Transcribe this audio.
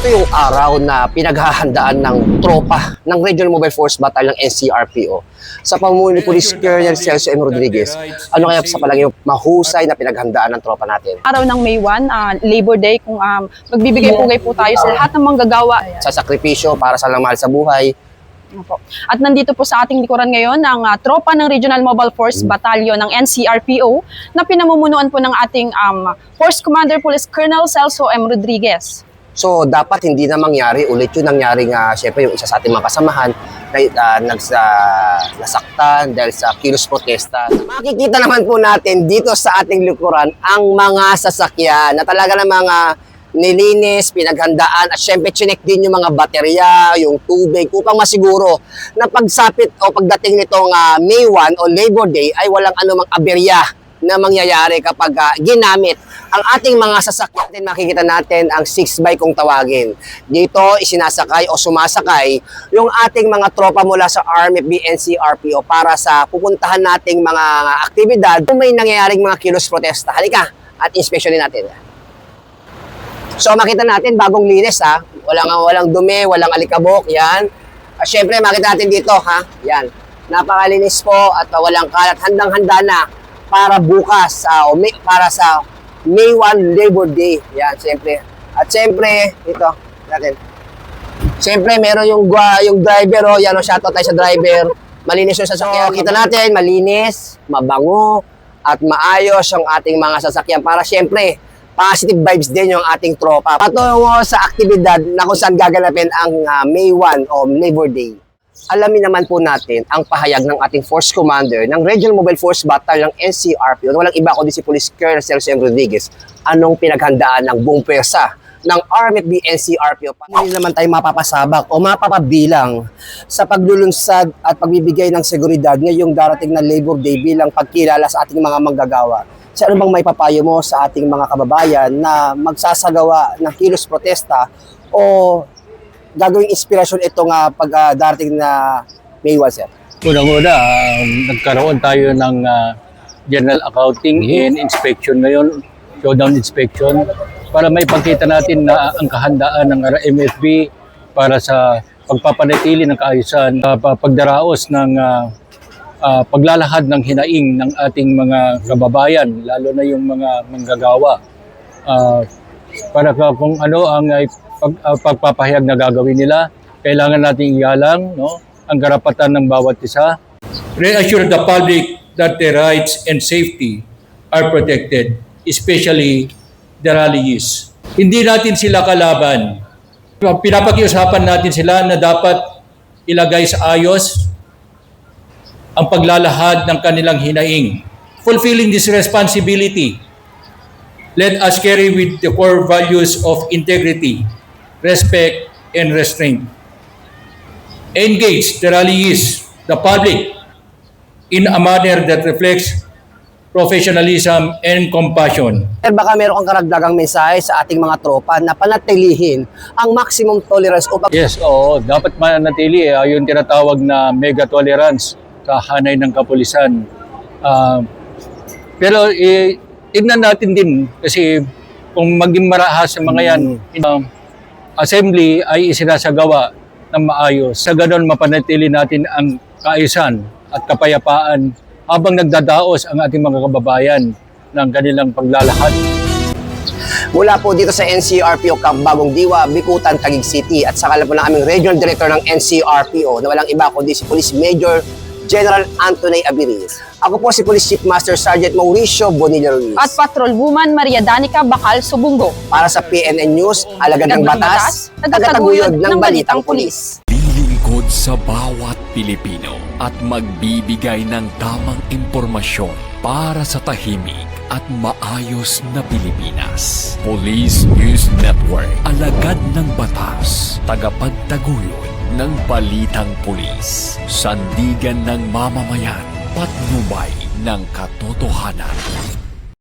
araw na pinaghahandaan ng tropa ng Regional Mobile Force Battalion ng NCRPO sa pamumuno ni Police Colonel Celso M. Rodriguez. Ano kaya sa palagay mo mahusay na pinaghandaan ng tropa natin? araw ng May 1, ah, Labor Day, kung um, magbibigay pugay po tayo sa lahat ng manggagawa. Sa sakripisyo para sa lang mahal sa buhay, Opo. At nandito po sa ating likuran ngayon ang ah, tropa ng Regional Mobile Force Battalion ng NCRPO na pinamumunuan po ng ating um, Force Commander Police Colonel Celso M. Rodriguez. So dapat hindi na mangyari ulit yung nangyari nga syempre yung isa sa ating mga kasamahan na uh, nagsa, nasaktan dahil sa kilos protesta. Makikita naman po natin dito sa ating likuran ang mga sasakyan na talaga ng mga nilinis, pinaghandaan at syempre chinek din yung mga baterya, yung tubig upang masiguro na pagsapit o pagdating nitong ah, May 1 o Labor Day ay walang anumang aberya na mangyayari kapag ah, ginamit ang ating mga sasakyan. Then makikita natin ang 6x kung tawagin. Dito isinasakay o sumasakay yung ating mga tropa mula sa Army BNC RPO para sa pupuntahan nating mga aktibidad kung may nangyayaring mga kilos protesta. Halika at inspeksyonin natin. So makita natin bagong linis ha. Walang walang dumi, walang alikabok, 'yan. At syempre makita natin dito ha. 'Yan. Napakalinis po at uh, walang kalat. Handang-handa na para bukas ah, o may, para sa May 1 Labor Day. 'Yan, syempre. At syempre, ito natin. Syempre meron yung gwa- yung driver oh, yan oh, shoutout tayo sa driver. Malinis yung sasakyan. Kita natin, malinis, mabango, at maayos yung ating mga sasakyan para syempre positive vibes din yung ating tropa. Patungo sa aktibidad na kung saan gaganapin ang ah, May 1 o Labor Day. Alamin naman po natin ang pahayag ng ating Force Commander ng Regional Mobile Force Battalion ng NCRPO na walang iba kundi si Police Colonel Celso M. Rodriguez. Anong pinaghandaan ng buong pwersa ng Army at NCRPO? Hindi naman tayo mapapasabak o mapapabilang sa paglulunsad at pagbibigay ng seguridad ngayong darating na Labor Day bilang pagkilala sa ating mga manggagawa. Sa ano bang may papayo mo sa ating mga kababayan na magsasagawa ng kilos protesta o gagawing inspirasyon ito nga pag ah, darating na May 1, sir? Unang-una, ah, nagkaroon tayo ng ah, general accounting and inspection ngayon, showdown inspection, para may pagkita natin na ang kahandaan ng MFB para sa pagpapanatili ng kaayusan, uh, pagdaraos ng ah, ah, paglalahad ng hinaing ng ating mga kababayan, lalo na yung mga manggagawa. Ah, para ka kung ano ang pag, ah, pagpapahayag na gagawin nila, kailangan nating igalang no, ang karapatan ng bawat isa. Reassure the public that their rights and safety are protected, especially the rallies. Hindi natin sila kalaban. Pinapakiusapan natin sila na dapat ilagay sa ayos ang paglalahad ng kanilang hinaing. Fulfilling this responsibility, let us carry with the core values of integrity, respect, and restraint. Engage the rallies, the public, in a manner that reflects professionalism and compassion. Sir, baka meron kang karagdagang mensahe sa ating mga tropa na panatilihin ang maximum tolerance upang Yes, oo. Dapat manatili eh, yung tinatawag na mega tolerance sa hanay ng kapulisan. Ah, pero eh, tignan natin din kasi kung maging marahas sa mga yan, um, assembly ay isinasagawa ng maayos. Sa ganon, mapanatili natin ang kaayusan at kapayapaan habang nagdadaos ang ating mga kababayan ng kanilang paglalahad. mula po dito sa NCRPO Camp Bagong Diwa, Bikutan, Taguig City at saka po ng aming Regional Director ng NCRPO na walang iba kundi si Police Major General Anthony Abiris. Ako po si Police Chief Master Sergeant Mauricio Bonilla Ruiz. At Patrol Woman Maria Danica Bakal Subungo. para sa PNN News, alagad ng batas, tagataguyod ng balitang pulis. Lilingkod sa bawat Pilipino at magbibigay ng tamang impormasyon para sa tahimik at maayos na Pilipinas. Police News Network, alagad ng batas, tagapagtaguyod ng balitang pulis, sandigan ng mamamayan, patnubay ng katotohanan.